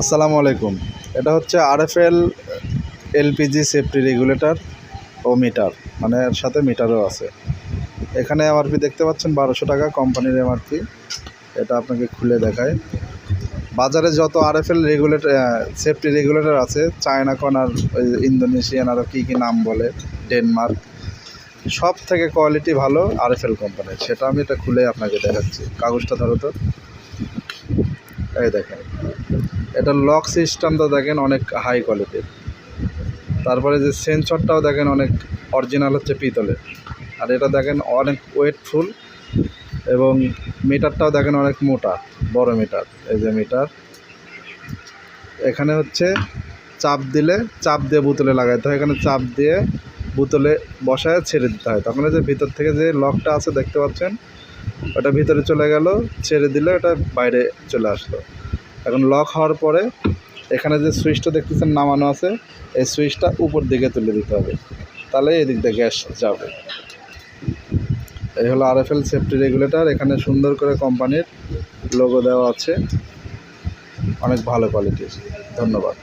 আসসালামু আলাইকুম। এটা হচ্ছে আরএফএল, এলপিজি সেফটি রেগুলেটর ও মিটার মানে এর সাথে মিটারও আছে। এখানে এমআরপি দেখতে পাচ্ছেন, বারোশো টাকা কোম্পানির এমআরপি। এটা আপনাকে খুলে দেখায় বাজারে যত আরএফএল রেগুলেটর সেফটি রেগুলেটর আছে, চায়না কনার ওই ইন্দোনেশিয়ান আরও কী কী নাম বলে, ডেনমার্ক সব থেকে কোয়ালিটি ভালো আরএফএল কোম্পানির। সেটা আমি এটা খুলে আপনাকে দেখাচ্ছি। কাগজটা ধরো তো। এই দেখেন। এটা লক সিস্টেমটা দেখেন অনেক হাই কোয়ালিটির তারপরে যে সেন্সরটাও দেখেন অনেক অরিজিনাল হচ্ছে পিতলের আর এটা দেখেন অনেক ওয়েটফুল এবং মিটারটাও দেখেন অনেক মোটা, বড় মিটার এই যে মিটার এখানে হচ্ছে চাপ দিলে, চাপ দিয়ে বোতলে লাগাইতে হয়। এখানে চাপ দিয়ে বোতলে বসায় ছেড়ে দিতে হয়। তখন যে ভিতর থেকে যে লকটা আছে দেখতে পাচ্ছেন, ওটা ভিতরে চলে গেল, ছেড়ে দিলে ওটা বাইরে চলে আসলো। এখন লক হওয়ার পরে এখানে যে সুইচটা দেখতেছেন নামানো আছে, এই সুইচটা উপর দিকে তুলে দিতে হবে। তাহলে এদিক দিয়ে গ্যাস যাবে। এই হলো আরএফএল সেফটি রেগুলেটর এখানে সুন্দর করে কোম্পানির লোগো দেওয়া আছে। অনেক ভালো কোয়ালিটির ধন্যবাদ।